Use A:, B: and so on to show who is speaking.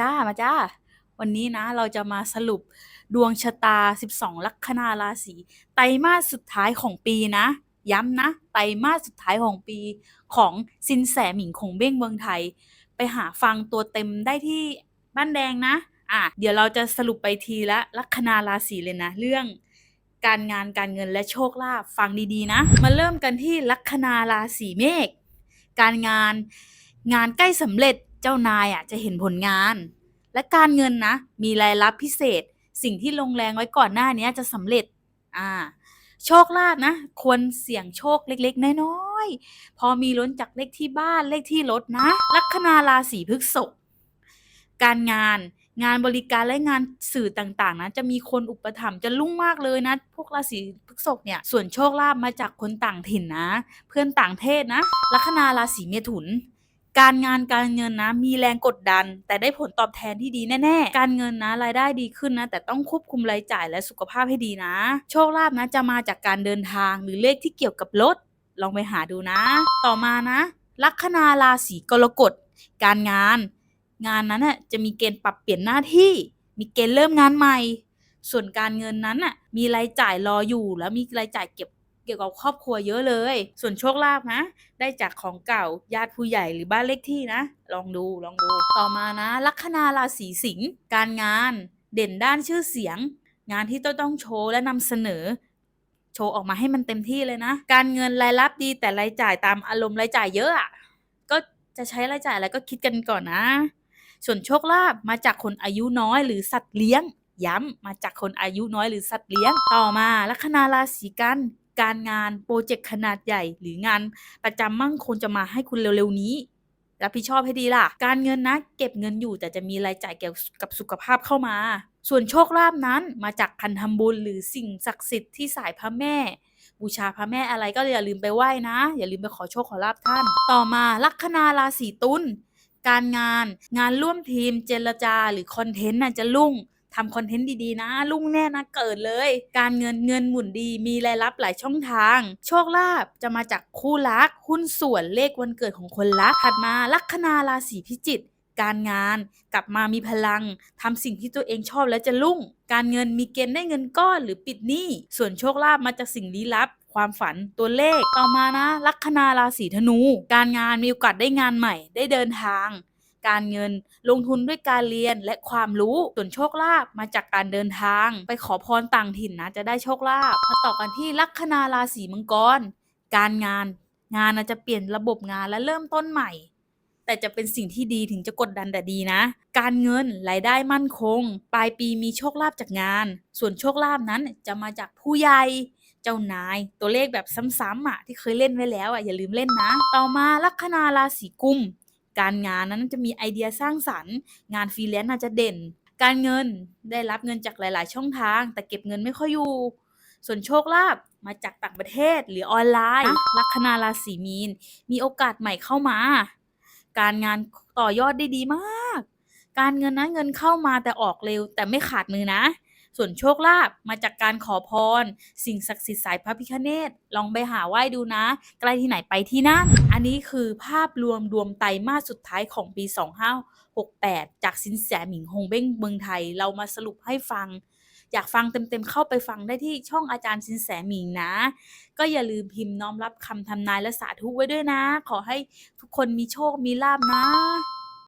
A: จ้ามาจ้า วันนี้นะเราจะมาสรุปดวงชะตา 12 ลัคนาราศีไตรมาสสุดท้ายของปีนะ ย้ำนะ ไตรมาสสุดท้ายของปีของซินแสหมิงคงเบ้งเมืองไทย ไปหาฟังตัวเต็มได้ที่บ้านแดงนะ อะ เดี๋ยวเราจะสรุปไปทีละลัคนาราศีเลยนะ เรื่องการงานการเงินและโชคลาภฟังดีๆนะ มาเริ่มกันที่ลัคนาราศีเมษการงานงานใกล้สำเร็จ เจ้านายอะจะเห็นผลงาน และการเงินนะ มีรายรับพิเศษ สิ่งที่ลงแรงไว้ก่อนหน้านี้จะสำเร็จอ่าโชคลาภนะ ควรเสี่ยงโชคเล็กๆ น้อยๆ พอมีล้นจากเลขที่บ้านเลขที่รถนะ ลัคนาราศีพฤษภการงานงานบริการและงานสื่อต่างๆนะจะมีคนอุปถัมภ์จะรุ่งมากเลยนะ พวกราศีพฤษภเนี่ย ส่วนโชคลาภมาจากคนต่างถิ่นนะ เพื่อนต่างเทศนะลัคนาราศีเมถุน การงานการเงินนะมีแรงกดดัน แต่ได้ผลตอบแทนที่ดีแน่ๆ การเงินนะรายได้ดีขึ้นนะแต่ต้องควบคุมรายจ่ายและสุขภาพให้ดีนะ โชคลาภนะจะมาจากการเดินทางหรือเลขที่เกี่ยวกับรถลองไปหาดูนะ ต่อมานะ ลัคนาราศีกรกฎการงาน งานนั้นน่ะจะมีเกณฑ์ปรับเปลี่ยนหน้าที่ มีเกณฑ์เริ่มงานใหม่ ส่วนการเงินนั้นน่ะมีรายจ่ายรออยู่ แล้วมีรายจ่ายเก็บ เกี่ยวกับครอบครัวเยอะเลย ส่วนโชคลาภนะ ได้จากของเก่าญาติผู้ใหญ่หรือบ้านเลขที่นะ ลองดูลองดู ต่อมานะ ลัคนาราศีสิงห์การงานเด่นด้านชื่อเสียง งานที่ต้องต้องโชว์และนำเสนอ โชว์ออกมาให้มันเต็มที่เลยนะ การเงินรายรับดีแต่รายจ่ายตามอารมณ์รายจ่ายเยอะอะก็จะใช้รายจ่ายอะไรก็คิดกันก่อนนะ ส่วนโชคลาภมาจากคนอายุน้อยหรือสัตว์เลี้ยง ย้ำมาจากคนอายุน้อยหรือสัตว์เลี้ยง ต่อมาลัคนาราศีกัน การงานโปรเจกต์ขนาดใหญ่ หรืองานประจำมั่งคงจะมาให้คุณเร็วๆนี้รับผิดชอบให้ดีล่ะ การเงินนะ เก็บเงินอยู่แต่จะมีรายจ่ายเกี่ยวกับสุขภาพเข้ามา ส่วนโชคลาภนั้นมาจากคันทำบุญหรือสิ่งศักดิ์สิทธิ์ที่สายพระแม่ บูชาพระแม่อะไรก็อย่าลืมไปไหว้นะ อย่าลืมไปขอโชคขอลาภท่าน ต่อมาลัคนาราศีตุลการงาน งานร่วมทีมเจรจาหรือคอนเทนต์น่ะจะรุ่ง ทำคอนเทนต์ดีๆนะรุ่งแน่นะเกิดเลย การเงินเงินหมุนดีมีรายรับหลายช่องทาง โชคลาภจะมาจากคู่รักหุ้นส่วนเลขวันเกิดของคนรักถัดมาลัคนาราศีพิจิกการงานกลับมามีพลังทำสิ่งที่ตัวเองชอบแล้วจะรุ่ง การเงินมีเกณฑ์ได้เงินก้อนหรือปิดหนี้ ส่วนโชคลาภมาจากสิ่งลี้ลับ ความฝันตัวเลขต่อมานะ ลัคนาราศีธนู การงานมีโอกาสได้งานใหม่ ได้เดินทาง การเงิน ลงทุนด้วยการเรียนและความรู้ส่วนโชคลาภมาจากการเดินทาง ไปขอพรต่างถิ่นนะจะได้โชคลาภมาต่อกันที่ลัคนาราศีมังกร การงาน งานอาจจะเปลี่ยนระบบงานและเริ่มต้นใหม่ แต่จะเป็นสิ่งที่ดีถึงจะกดดันแต่ดีนะ การเงินรายได้มั่นคง ปลายปีมีโชคลาภจากงาน ส่วนโชคลาภนั้นจะมาจากผู้ใหญ่เจ้านายตัวเลขแบบซ้ำๆอะที่เคยเล่นไว้แล้วอะอย่าลืมเล่นนะ ต่อมาลัคนาราศีกุม การงานนั้นจะมีไอเดียสร้างสรรค์ งานฟรีแลนซ์น่าจะเด่น การเงินได้รับเงินจากหลาย ๆ ช่องทาง แต่เก็บเงินไม่ค่อยอยู่ ส่วนโชคลาภมาจากต่างประเทศหรือออนไลน์ ลัคนาราศีมีน มีโอกาสใหม่เข้ามา การงานต่อยอดได้ดีมาก การเงินนะเงินเข้ามาแต่ออกเร็วแต่ไม่ขาดมือนะ ส่วนโชคลาภมาจากการขอพร สิ่งศักดิ์สิทธิ์สายพระพิฆเนศลองไปหาไหว้ดูนะ ใกล้ที่ไหนไปที่นั่นอันนี้คือภาพรวมรวมไตรมาสสุดท้ายของปี 2568 จากสินแสหมิงฮงเบ้งเมืองไทยเรามาสรุปให้ฟังอยากฟังเต็มๆ เข้าไปฟังได้ที่ช่องอาจารย์สินแสหมิงนะ ก็อย่าลืมพิมพ์น้อมรับคำทำนายและสาธุไว้ด้วยนะ ขอให้ทุกคนมีโชคมีลาบนะ